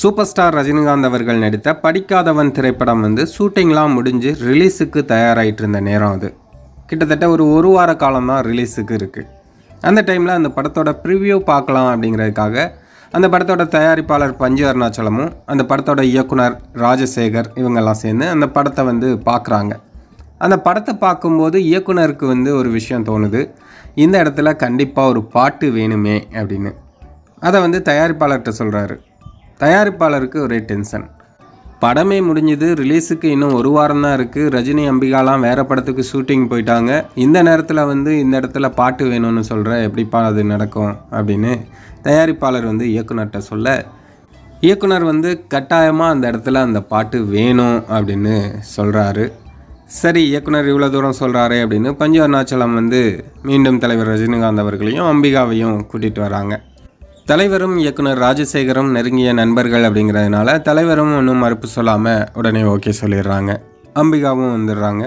Super star Rajinikanth அவர்கள் நடித்த படிக்காதவன் திரைப்படம் வந்து ஷூட்டிங்லாம் முடிஞ்சு ரிலீஸுக்கு தயாராகிட்டு இருந்த நேரம் அது. கிட்டத்தட்ட ஒரு ஒரு வார காலம் தான் ரிலீஸுக்கு இருக்குது அந்த டைமில் அந்த படத்தோட ப்ரிவ்யூ பார்க்கலாம் அப்படிங்கிறதுக்காக அந்த படத்தோட தயாரிப்பாளர் பஞ்சு அருணாச்சலமும் அந்த படத்தோட இயக்குனர் ராஜசேகர் இவங்கெல்லாம் சேர்ந்து அந்த படத்தை வந்து பார்க்குறாங்க. அந்த படத்தை பார்க்கும்போது இயக்குனருக்கு வந்து ஒரு விஷயம் தோணுது. இந்த இடத்துல கண்டிப்பாக ஒரு பாட்டு வேணுமே அப்படின்னு. அதை வந்து தயாரிப்பாளர்கிட்ட சொல்கிறாரு தயாரிப்பாளருக்கு ஒரே டென்ஷன். படமே முடிஞ்சுது ரிலீஸுக்கு இன்னும் ஒரு வாரம் தான் இருக்குது ரஜினி அம்பிகாலாம் வேறு படத்துக்கு ஷூட்டிங் போயிட்டாங்க. இந்த நேரத்தில் வந்து இந்த இடத்துல பாட்டு வேணும்னு சொல்கிற எப்படிப்பா அது நடக்கும் அப்படின்னு தயாரிப்பாளர் வந்து இயக்குனர்கிட்ட சொல்ல இயக்குனர் வந்து கட்டாயமாக அந்த இடத்துல அந்த பாட்டு வேணும் அப்படின்னு சொல்கிறாரு சரி இயக்குனர் இவ்வளோ தூரம் சொல்கிறாரு அப்படின்னு பஞ்சு அருணாச்சலம் வந்து மீண்டும் தலைவர் ரஜினிகாந்த் அவர்களையும் அம்பிகாவையும் கூட்டிகிட்டு வராங்க. தலைவரும் இயக்குனர் ராஜசேகரும் நெருங்கிய நண்பர்கள் அப்படிங்கிறதுனால தலைவரும் ஒன்றும் மறுப்பு சொல்லாமல் உடனே ஓகே சொல்லிடுறாங்க. அம்பிகாவும் வந்துடுறாங்க.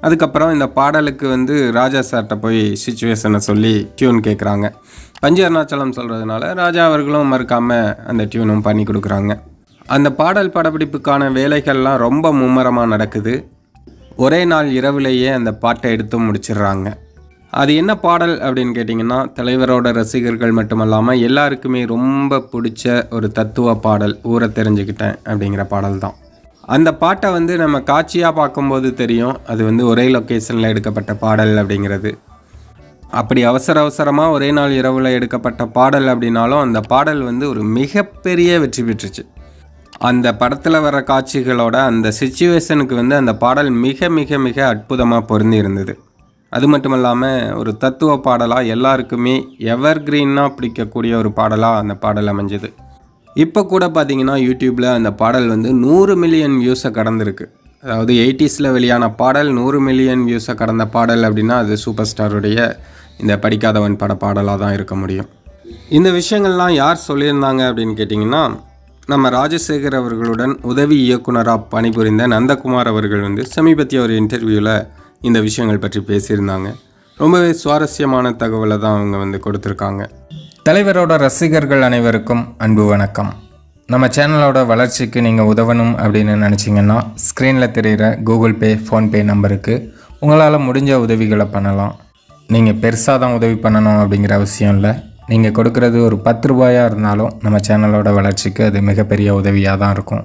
அதுக்கப்புறம் இந்த பாடலுக்கு வந்து ராஜா சார்கிட்ட போய் சுச்சுவேஷனை சொல்லி டியூன் கேட்குறாங்க பஞ்சு அருணாச்சலம் சொல்கிறதுனால ராஜா அவர்களும் மறுக்காமல் அந்த டியூனும் பண்ணி கொடுக்குறாங்க. அந்த பாடல் படப்பிடிப்புக்கான வேலைகள்லாம் ரொம்ப மும்முரமாக நடக்குது. ஒரே நாள் இரவுலேயே அந்த பாட்டை எடுத்து முடிச்சிடுறாங்க. அது என்ன பாடல் அப்படின்னு கேட்டிங்கன்னா தலைவரோட ரசிகர்கள் மட்டுமல்லாமல் எல்லாருக்குமே ரொம்ப பிடிச்ச ஒரு தத்துவ பாடல் ஊரை தெரிஞ்சுக்கிட்டேன் அப்படிங்கிற பாடல் தான். அந்த பாட்டை வந்து நம்ம காட்சியாக பார்க்கும்போது தெரியும் அது வந்து ஒரே லொக்கேஷனில் எடுக்கப்பட்ட பாடல் அப்படிங்கிறது. அப்படி அவசர அவசரமாக ஒரே நாள் இரவில் எடுக்கப்பட்ட பாடல் அப்படின்னாலும் அந்த பாடல் வந்து ஒரு மிகப்பெரிய வெற்றி பெற்றுச்சு. அந்த படத்தில் வர காட்சிகளோட அந்த சுச்சுவேஷனுக்கு வந்து அந்த பாடல் மிக மிக மிக அற்புதமாக பொருந்தி இருந்தது. அது மட்டும் இல்லாமல் ஒரு தத்துவ பாடலாக எல்லாருக்குமே எவர் கிரீனாக பிடிக்கக்கூடிய ஒரு பாடலாக அந்த பாடல் அமைஞ்சது. இப்போ கூட பார்த்தீங்கன்னா யூடியூப்பில் அந்த பாடல் வந்து நூறு மில்லியன் வியூஸை கடந்திருக்கு. அதாவது எயிட்டிஸில் வெளியான பாடல் நூறு மில்லியன் வியூஸை கடந்த பாடல் அப்படின்னா அது சூப்பர் ஸ்டாருடைய இந்த படிக்காதவன் பட பாடலாக தான் இருக்க முடியும். இந்த விஷயங்கள்லாம் யார் சொல்லியிருந்தாங்க அப்படின்னு கேட்டிங்கன்னா நம்ம ராஜசேகர் அவர்களுடன் உதவி இயக்குனராக பணிபுரிந்த நந்தகுமார் அவர்கள் வந்து சமீபத்திய ஒரு இன்டர்வியூவில் இந்த விஷயங்கள் பற்றி பேசியிருந்தாங்க. ரொம்பவே சுவாரஸ்யமான தகவலை தான் அவங்க வந்து கொடுத்துருக்காங்க. தலைவரோட ரசிகர்கள் அனைவருக்கும் அன்பு வணக்கம். நம்ம சேனலோட வளர்ச்சிக்கு நீங்கள் உதவணும் அப்படின்னு நினச்சிங்கன்னா ஸ்க்ரீனில் தெரிகிற கூகுள் பே ஃபோன்பே நம்பருக்கு உங்களால் முடிஞ்ச உதவிகளை பண்ணலாம். நீங்கள் பெருசாக தான் உதவி பண்ணணும் அப்படிங்கிற அவசியம் இல்லை. நீங்கள் கொடுக்குறது ஒரு பத்து ரூபாயாக இருந்தாலும் நம்ம சேனலோட வளர்ச்சிக்கு அது மிகப்பெரிய உதவியாக தான் இருக்கும்.